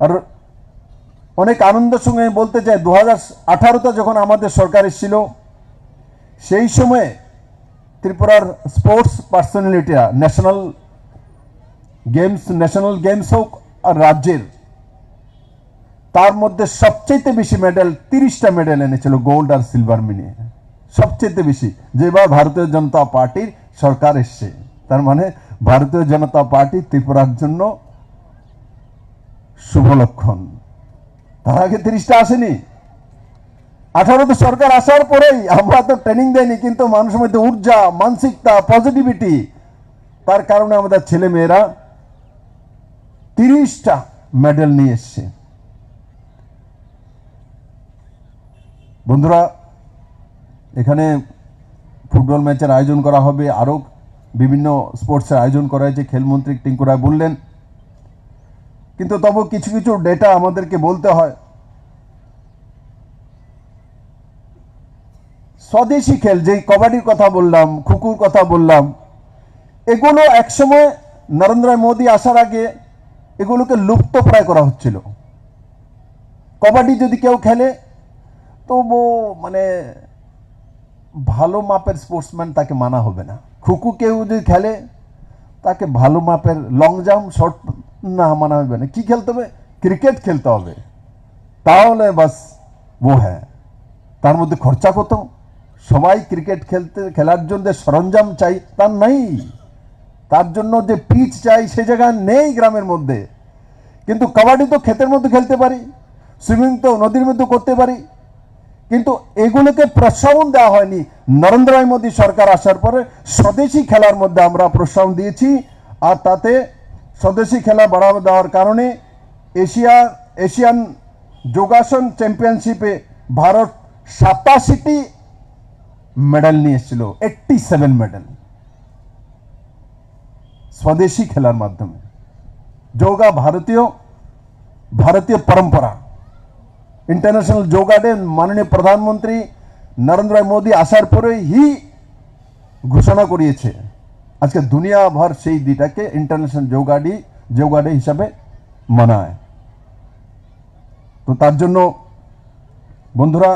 আর অনেক আনন্দের সঙ্গে বলতে চাই দু হাজার আঠারোতে যখন আমাদের সরকার এসেছিল, সেই সময়ে ত্রিপুরার স্পোর্টস পার্সোনালিটিরা ন্যাশনাল গেমস ন্যাশনাল গেমস হোক আর রাজ্যের, তার মধ্যে সবচেয়ে বেশি মেডেল তিরিশটা মেডেল এনেছিল গোল্ড আর সিলভার মিনিয়ে সবচেয়ে বেশি। যেবার ভারতীয় জনতা পার্টির সরকার এসছে। তার মানে ভারতীয় জনতা পার্টি ত্রিপুরার জন্য শুভ লক্ষণ তার আগে তিরিশটা আসেনি। আঠারোতে সরকার আসার পরেই আমরা তো ট্রেনিং দেয়নি, কিন্তু মানুষের মধ্যে ঊর্জা, মানসিকতা পজিটিভিটি তার কারণে আমাদের ছেলে মেয়েরা তিরিশটা মেডেল নিয়ে এসছে। বন্ধুরা, এখানে ফুটবল ম্যাচের আয়োজন করা হবে, আরও বিভিন্ন স্পোর্টসের আয়োজন করা হয়েছে, খেলমন্ত্রী টিঙ্কু রায় বললেন। কিন্তু তবু কিছু কিছু ডেটা আমাদেরকে বলতে হয়। স্বদেশি খেল, যেই কবাডির কথা বললাম, খুকুর কথা বললাম, এগুলো একসময় নরেন্দ্র মোদী আসার আগে এগুলোকে লুপ্ত প্রায় করা হচ্ছিল। কবাডি যদি কেউ খেলে তো ও মানে ভালো মাপের স্পোর্টসম্যান তাকে মানা হবে না। খুকু কেউ যদি খেলে, তাকে ভালো মাপের লং জাম্প শর্ট না মানা হবে না। কি খেলতে হবে? ক্রিকেট খেলতে হবে। তাহলে বাস ও হ্যাঁ। তার মধ্যে খরচা কত? সবাই ক্রিকেট খেলতে, খেলার জন্য সরঞ্জাম চাই তার নেই। তার জন্য যে পিচ চাই সে জায়গা নেই গ্রামের মধ্যে। কিন্তু কাবাডি তো ক্ষেতের মধ্যে খেলতে পারি, সুইমিং তো নদীর মধ্যে করতে পারি। কিন্তু এগুলোকে প্রশ্রবণ দেওয়া হয়নি। নরেন্দ্র মোদী সরকার আসার পরে স্বদেশি খেলার মধ্যে আমরা প্রশ্রবণ দিয়েছি। আর তাতে স্বদেশি খেলা বাড়াবা দেওয়ার কারণে এশিয়া, এশিয়ান যোগাসন চ্যাম্পিয়নশিপে ভারত সাতাশিটি মেডেল নিয়ে এসেছিল এইটটি সেভেন মেডেল স্বদেশি খেলার মাধ্যমে। যোগা ভারতীয় ভারতীয় পরম্পরা। ইন্টারন্যাশনাল যোগা ডে মাননীয় প্রধানমন্ত্রী নরেন্দ্র মোদী আসার পরেই ঘোষণা করিয়েছে। আজকে দুনিয়া ভর সেই দিটাকে international yoga day yoga day হিসাবে মানায়। তো তার জন্য বন্ধুরা,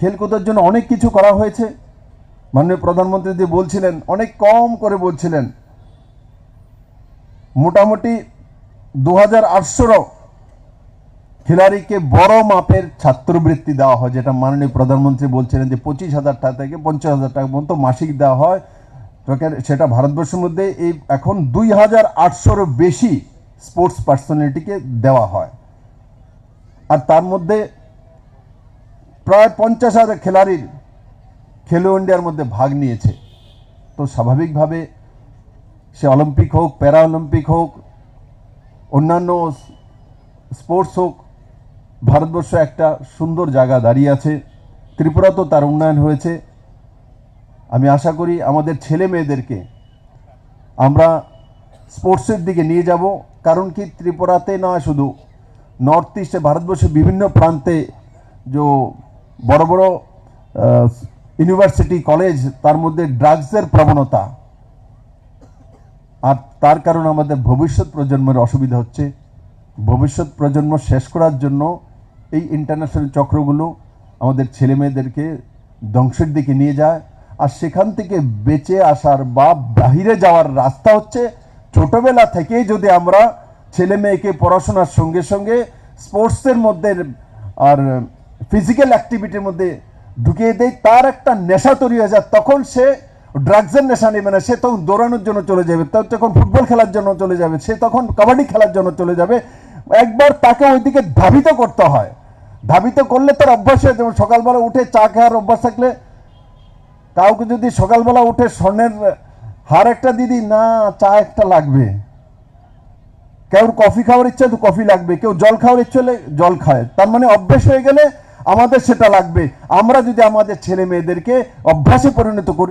খেলকুদের জন্য অনেক কিছু করা হয়েছে। মাননীয় প্রধানমন্ত্রী যে বলছিলেন, অনেক কম করে বলছিলেন। মোটামুটি দু হাজার আটশোরও খিলাড়িকে বড় মাপের ছাত্রবৃত্তি দেওয়া হয়, যেটা মাননীয় প্রধানমন্ত্রী বলছিলেন যে পঁচিশ হাজার টাকা থেকে পঞ্চাশ হাজার টাকা পর্যন্ত মাসিক দেওয়া হয়। সেটা ভারতবর্ষের মধ্যে এই এখন দুই হাজার আটশোরও বেশি স্পোর্টস পার্সোনালিটিকে দেওয়া হয়। আর তার মধ্যে প্রায় পঞ্চাশ হাজার খেলাড়ির খেলো ইন্ডিয়ার মধ্যে ভাগ নিয়েছে। তো স্বাভাবিকভাবে সে অলিম্পিক হোক প্যারা অলিম্পিক হোক, অন্যান্য স্পোর্টস হোক, ভারতবর্ষ একটা সুন্দর জায়গা দাঁড়িয়ে আছে। ত্রিপুরাতেও তার উন্নয়ন হয়েছে। আমি আশা করি আমাদের ছেলে মেয়েদেরকে আমরা স্পোর্টসের দিকে নিয়ে যাব, কারণ কি ত্রিপুরাতে না শুধু নর্থ ইস্টে ভারতবর্ষের বিভিন্ন প্রান্তে যে বড় বড় ইউনিভার্সিটি, কলেজ, তার মধ্যে ড্রাগসের প্রবণতা আর তার কারণে আমাদের ভবিষ্যৎ প্রজন্মের অসুবিধা হচ্ছে। ভবিষ্যৎ প্রজন্ম শেষ করার জন্য এই ইন্টারন্যাশনাল চক্রগুলো আমাদের ছেলে মেয়েদেরকে ধ্বংসের দিকে নিয়ে যায়। আর সেখান থেকে বেঁচে আসার বা বাহিরে যাওয়ার রাস্তা হচ্ছে ছোটবেলা থেকেই যদি আমরা ছেলে মেয়েকে পড়াশোনার সঙ্গে সঙ্গে স্পোর্টসের মধ্যে আর ফিজিক্যাল অ্যাক্টিভিটির মধ্যে ঢুকিয়ে দেয় তার একটা নেশা তৈরি হয়ে যায়। তখন সে ড্রাগসের নেশা নেবে না, সে তখন দৌড়ানোর জন্য চলে যাবে, তখন ফুটবল খেলার জন্য চলে যাবে, সে তখন কাবাডি খেলার জন্য চলে যাবে। একবার তাকে ওইদিকে ধাবিত করতে হয়। ধাবিত করলে তার অভ্যাস হয়ে যেমন সকালবেলা উঠে চা খাওয়ার অভ্যাস থাকলে কাউকে যদি সকালবেলা উঠে স্বর্ণের হার একটা দিদি না, চা একটা লাগবে। কেউ কফি খাওয়ার ইচ্ছা তো কফি লাগবে। কেউ জল খাওয়ার ইচ্ছে হলে জল খায়। তার মানে অভ্যেস হয়ে গেলে আমাদের সেটা লাগবে। আমরা যদি আমাদের ছেলে মেয়েদেরকে অভ্যাসে পরিণত করি